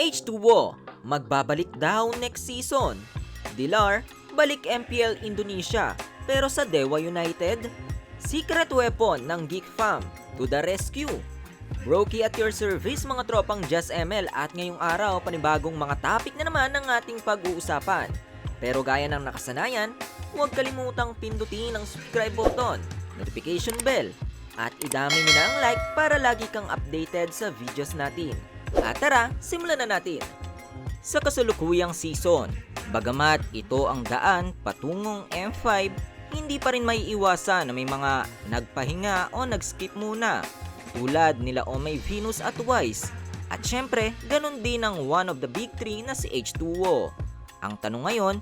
H2O, magbabalik daw next season. Dilar, balik MPL Indonesia, pero sa Dewa United? Secret weapon ng Geek Fam to the rescue. Brokey at your service mga tropang Just ML at ngayong araw panibagong mga topic na naman ang ating pag-uusapan. Pero gaya ng nakasanayan, huwag kalimutang pindutin ang subscribe button, notification bell, at idami mo na ang like para lagi kang updated sa videos natin. At tara, simulan na natin! Sa kasalukuyang season, bagamat ito ang daan patungong M5, hindi pa rin may iwasan na may mga nagpahinga o nag-skip muna tulad nila Omay Venus at Wise. At syempre, ganun din ang one of the big three na si H2O. Ang tanong ngayon,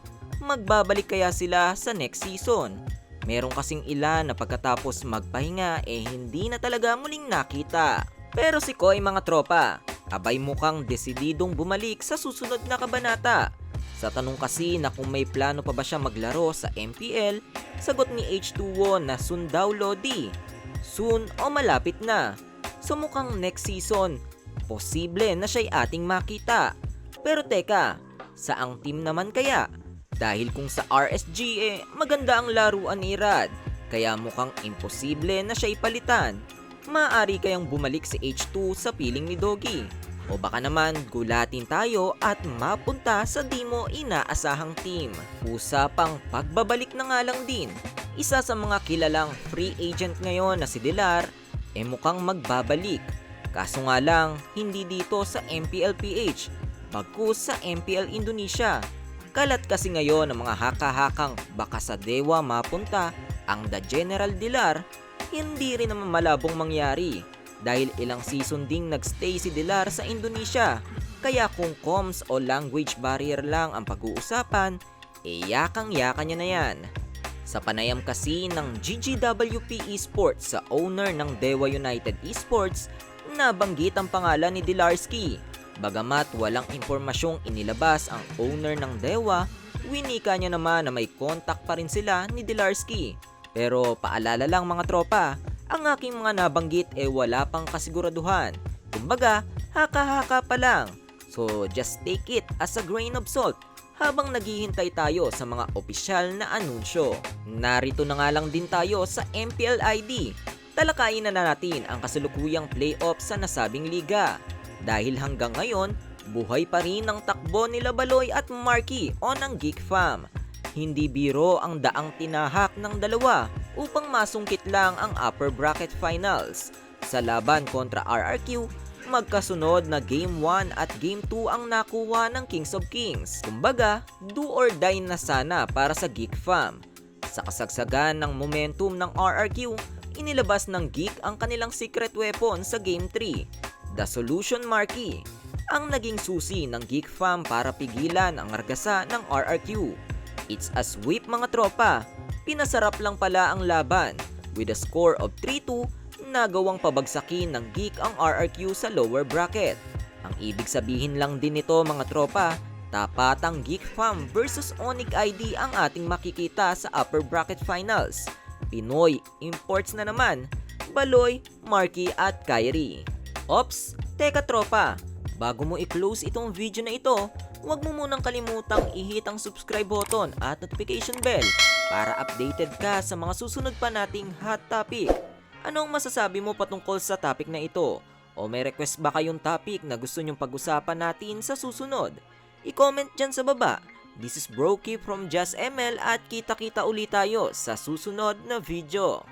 magbabalik kaya sila sa next season? Meron kasing ilan na pagkatapos magpahinga eh hindi na talaga muling nakita. Pero si Koy mga tropa, abay mukhang desididong bumalik sa susunod na kabanata. Sa tanong kasi na kung may plano pa ba siya maglaro sa MPL, sagot ni H2O na soon daw Lodi. Soon o malapit na. So mukhang next season, posible na siya'y ating makita. Pero teka, saang team naman kaya? Dahil kung sa RSG eh, maganda ang laruan ni Rad. Kaya mukhang imposible na siya'y palitan. Maaari kayang bumalik si H2 sa piling ni Doggy. O baka naman gulatin tayo at mapunta sa di mo inaasahang team. Usapang pagbabalik na nga lang din. Isa sa mga kilalang free agent ngayon na si Dilar, eh mukhang magbabalik. Kaso nga lang, hindi dito sa MPLPH, bagkus sa MPL Indonesia. Kalat kasi ngayon ng mga haka-hakang baka sa Dewa mapunta ang The General Dilar, hindi rin naman malabong mangyari dahil ilang season ding nagstay si Dilar sa Indonesia. Kaya kung comms o language barrier lang ang pag-uusapan, eh yakang-yaka niya na yan. Sa panayam kasi ng GGWP Esports sa owner ng Dewa United Esports, nabanggit ang pangalan ni Dilarski. Bagamat walang impormasyong inilabas ang owner ng Dewa, winika niya naman na may contact pa rin sila ni Dilarski. Pero paalala lang mga tropa, ang aking mga nabanggit eh wala pang kasiguraduhan. Kumbaga, haka-haka pa lang. So just take it as a grain of salt habang naghihintay tayo sa mga opisyal na anunsyo. Narito na nga lang din tayo sa MPL ID. Talakayin na natin ang kasalukuyang playoff sa nasabing liga. Dahil hanggang ngayon, buhay pa rin ang takbo nila Baloy at Marky o ng Geek Fam. Hindi biro ang daang tinahak ng dalawa upang masungkit lang ang upper bracket finals. Sa laban kontra RRQ, magkasunod na Game 1 at Game 2 ang nakuha ng Kings of Kings. Kumbaga, do or die na sana para sa Geek Fam. Sa kasagsagan ng momentum ng RRQ, inilabas ng Geek ang kanilang secret weapon sa Game 3, The Solution Marquee, ang naging susi ng Geek Fam para pigilan ang argasa ng RRQ. It's a sweep mga tropa. Pinasarap lang pala ang laban with a score of 3-2 nagawang pabagsakin ng Geek ang RRQ sa lower bracket. Ang ibig sabihin lang din nito mga tropa, tapatang Geek Fam versus Onic ID ang ating makikita sa upper bracket finals. Pinoy imports na naman, Baloy, Marky at Kyrie. Ops, teka tropa, bago mo i-close itong video na ito, huwag mo munang kalimutang i-hit ang subscribe button at notification bell para updated ka sa mga susunod pa nating hot topic. Anong masasabi mo patungkol sa topic na ito? O may request ba kayong topic na gusto nyong pag-usapan natin sa susunod? I-comment dyan sa baba. This is Brokey from Just ML at kita-kita ulit tayo sa susunod na video.